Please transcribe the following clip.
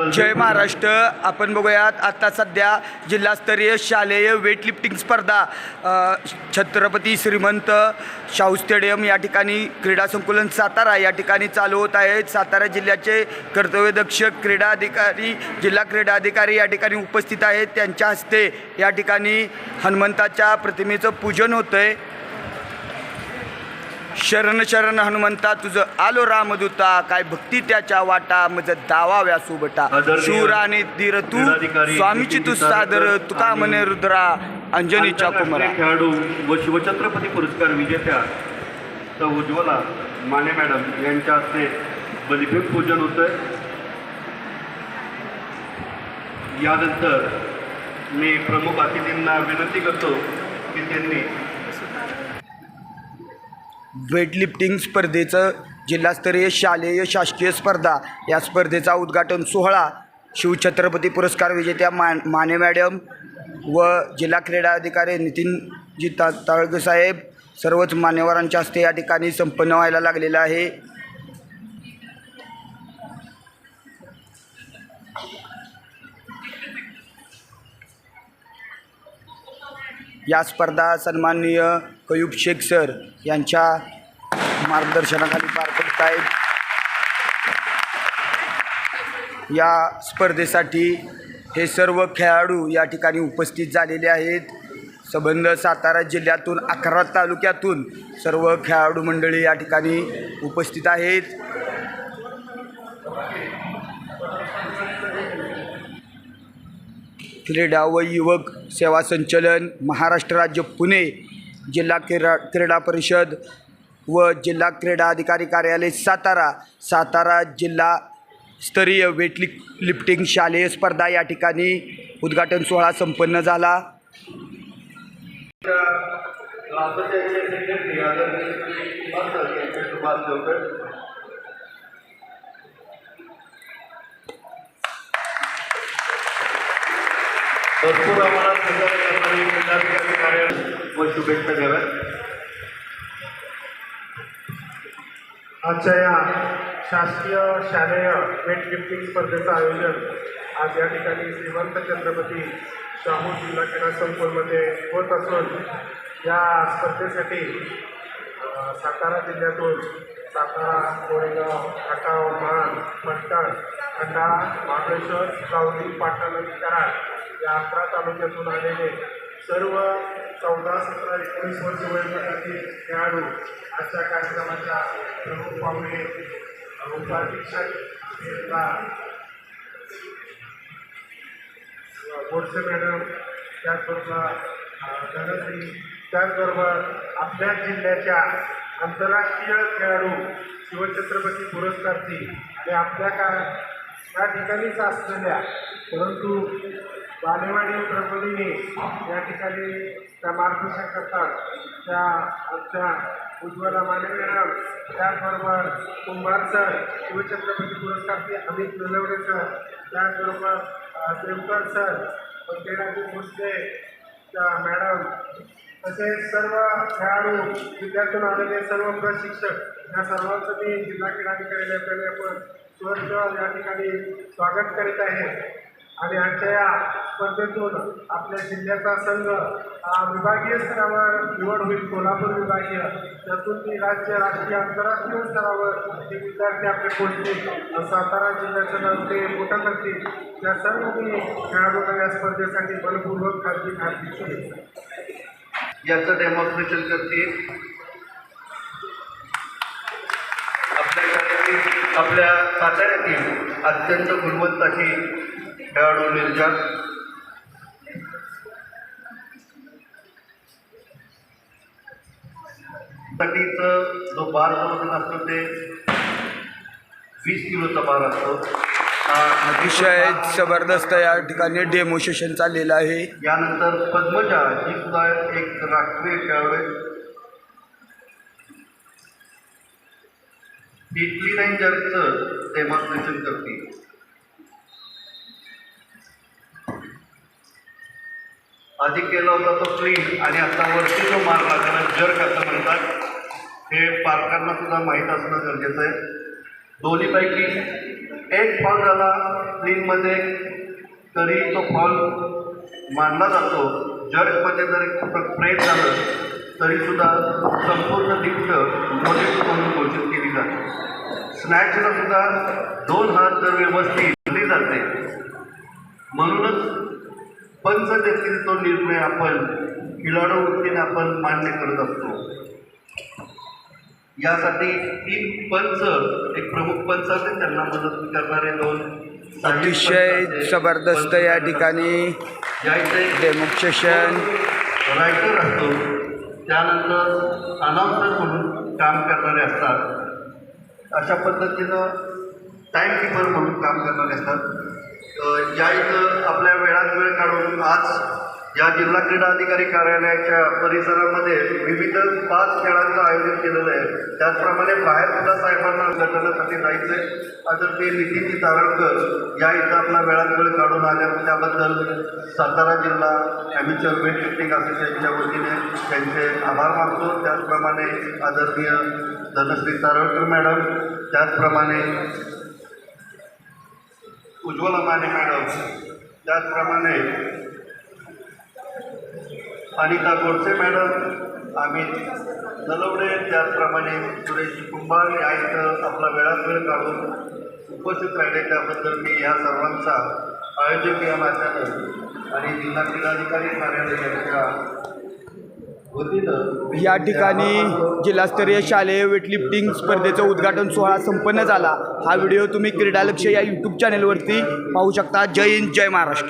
जय महाराष्ट्र. आपण बघूयात आता सध्या जिल्हास्तरीय शालेय वेटलिफ्टिंग स्पर्धा छत्रपती श्रीमंत शाहू स्टेडियम या ठिकाणी क्रीडा संकुलन सातारा या ठिकाणी चालू होत आहेत सातारा जिल्ह्याचे कर्तव्यदक्ष क्रीडा अधिकारी जिल्हा क्रीडा अधिकारी या ठिकाणी उपस्थित आहेत. त्यांच्या हस्ते या ठिकाणी हनुमंताच्या प्रतिमेचं पूजन होतं आहे शरण शरण हनुमंता तुझं आलो रामदूता काय भक्ती त्याच्या वाटा मज दावा व्यासोबटा आदरणीय शूर आणि धीर तू स्वामीची तू सादर तुका म्हणे रुद्रा अंजनीच्या कुमरा. खेळाडू व शिवछत्रपती पुरस्कार विजेत्या तर उज्ज्वला माने मॅडम यांच्या हस्ते बलिपीठ पूजन होतं यानंतर मी प्रमुख अतिथींना विनंती करतो की त्यांनी वेटलिफ्टिंग स्पर्धेचं जिल्हास्तरीय शालेय शासकीय स्पर्धा. या स्पर्धेचा उद्घाटन सोहळा शिवछत्रपती पुरस्कार विजेत्या मान माने मॅडम व जिल्हा क्रीडा अधिकारी नितीनजी ता ताळगसाहेब सर्वच मान्यवरांच्या हस्ते या ठिकाणी संपन्न व्हायला लागलेलं आहे. या स्पर्धा सन्माननीय कयूब शेख सर यांच्या मार्गदर्शनाखाली पार पडत आहेत. या स्पर्धेसाठी हे सर्व खेळाडू या ठिकाणी उपस्थित झालेले आहेत. सबंध सातारा जिल्ह्यातून अकरा तालुक्यातून सर्व खेळाडू मंडळी या ठिकाणी उपस्थित आहेत. क्रीडा व युवक सेवा संचलन महाराष्ट्र राज्य पुणे जिल्हा क्रीडा क्रीडा परिषद व जिल्हा क्रीडा अधिकारी कार्यालय सातारा. सातारा जिल्हा स्तरीय वेटलिफ लिफ्टिंग शालेय स्पर्धा या ठिकाणी उद्घाटन सोहळा संपन्न झाला. भरपूर आम्हाला सहकार्य करणारी जिल्हाधिकारी कार्यालय व शुभेच्छा द्याव्यात आजच्या या शासकीय शालेय वेटलिफ्टिंग स्पर्धेचं आयोजन आज या ठिकाणी श्रीमंत छत्रपती शाहू जिल्हा क्रीडा संकुलमध्ये होत असून या स्पर्धेसाठी सातारा जिल्ह्यातून सातारा कोरेगाव खटाव मान पटकण खंडाळा महाबळेश्वर सावली पाटण आणि कराड या अकरा तालुक्यातून आलेले सर्व चौदा सतरा एकोणीस वर्ष वयोगटातील खेळाडू आजच्या कार्यक्रमाच्या प्रमुख पाहुणे उपाधीक्षक गोडसे मॅडम त्याचबरोबर अ, धनश्री त्याचबरोबर आपल्या जिल्ह्याच्या आंतरराष्ट्रीय खेळाडू शिवछत्रपती पुरस्कारची आणि आपल्या का या ठिकाणीच असलेल्या परंतु बालेवाडी प्रबोधिनी या ठिकाणी त्या मार्गदर्शन करतात. त्या आमच्या उज्ज्वला माने मॅडम त्याचबरोबर कुंभार सर शिवछत्रपती पुरस्कारचे अमित नलवडे सर त्याचबरोबर देवकर सर पंकजाजी भोसले त्या मॅडम तसेच सर्व खेळाडू जिल्ह्यातून आलेले सर्व प्रशिक्षक या सर्वांचं मी जिल्हा क्रीडाधिकारी आपल्याला आपण सहर्ष या ठिकाणी स्वागत करीत आहे. आणि आमच्या या स्पर्धेतून आपल्या जिल्ह्याचा संघ विभागीय स्तरावर निवड होईल कोल्हापूर विभागीय. त्यातून ती राज्य राष्ट्रीय आंतरराष्ट्रीय स्तरावर ते विद्यार्थी आपले पोहोचतील सातारा जिल्ह्याचं नाव ते मोठं करतील त्या सर्व मी खेळाडूंना या स्पर्धेसाठी बलपूर्वक खाजगी खाजगी शुभेच्छा. याचं डेमॉन्स्ट्रेशन करते. आपल्या साताऱ्यातील अत्यंत गुणवत्ताची खेळाडू निर्जात साठीचं जो बार वजन असतो ते वीस किलोचा बार असतो. अतिशय जबरदस्त या ठिकाणी डेमोन्स्ट्रेशन चाललेलं आहे. यानंतर पद्मजा ही सुद्धा एक राष्ट्रीय खेळाडू आहे. ती क्लीन अँड जर्कचं डेमॉन्स्ट्रेशन करते. आधी केला होता तो क्लीन आणि आता वरती जो मारला त्याला जर्क असं म्हणतात हे पालकांना सुद्धा माहीत असणं गरजेचं आहे. दोन्हीपैकी एक फॉल झाला तीनमध्ये तरी तो फॉल मानला जातो. जजमध्ये जरी कुठं प्रेम झालं तरीसुद्धा संपूर्ण लिफ्ट मोठे म्हणून घोषित केली जाते. स्नॅचला सुद्धा दोन हात जर व्यवस्थित दिली जाते म्हणूनच पंच देखील तो निर्णय आपण खिलाडू वृत्तीने आपण मान्य करत असतो. यासाठी तीन पंच एक प्रमुख पंच असते त्यांना मदत करणारे दोन अतिशय. जबरदस्त या ठिकाणी डेमॉन्स्ट्रेशन रायटर असतो. त्यानंतर अनाउन्सर म्हणून काम करणारे असतात. अशा पद्धतीनं टाईम किपर म्हणून काम करणारे असतात. अ, या इथं आपल्या वेळात वेळ काढून आज या जिल्हा क्रीडा अधिकारी कार्यालयाच्या परिसरामध्ये विविध पाच खेळांचं आयोजन केलेलं आहे. त्याचप्रमाणे बाहेर सुद्धा साहेबांना घटनासाठी जायचं आहे ते नितीनजी तारणकर या इथं आपला वेळात वेळ काढून आल्या. त्याबद्दल सातारा जिल्हा ॲमेच्युअर वेट लिफ्टिंग असोसिएशनच्या वतीने त्यांचे आभार मानतो. त्याचप्रमाणे आदरणीय धनश्री तारळकर मॅडम त्याचप्रमाणे उज्ज्वला माने मॅडम त्याचप्रमाणे अनिता गोडसे मॅडम आम्ही नलवडे त्याचप्रमाणे सुरेश कुंभार या इथं आपला वेळात वेळ काढून उपस्थित राहिले. त्याबद्दल मी ह्या सर्वांचा आयोजक या नात्यानं आणि जिल्हा क्रीडाधिकारी कार्यालय यांच्या या ठिकाणी जिल्हास्तरीय शालेय वेटलिफ्टिंग स्पर्धेचं उद्घाटन सोहळा संपन्न झाला. हा व्हिडिओ तुम्ही क्रीडालक्ष या यूट्यूब चॅनेलवरती पाहू शकता. जय हिंद जय महाराष्ट्र.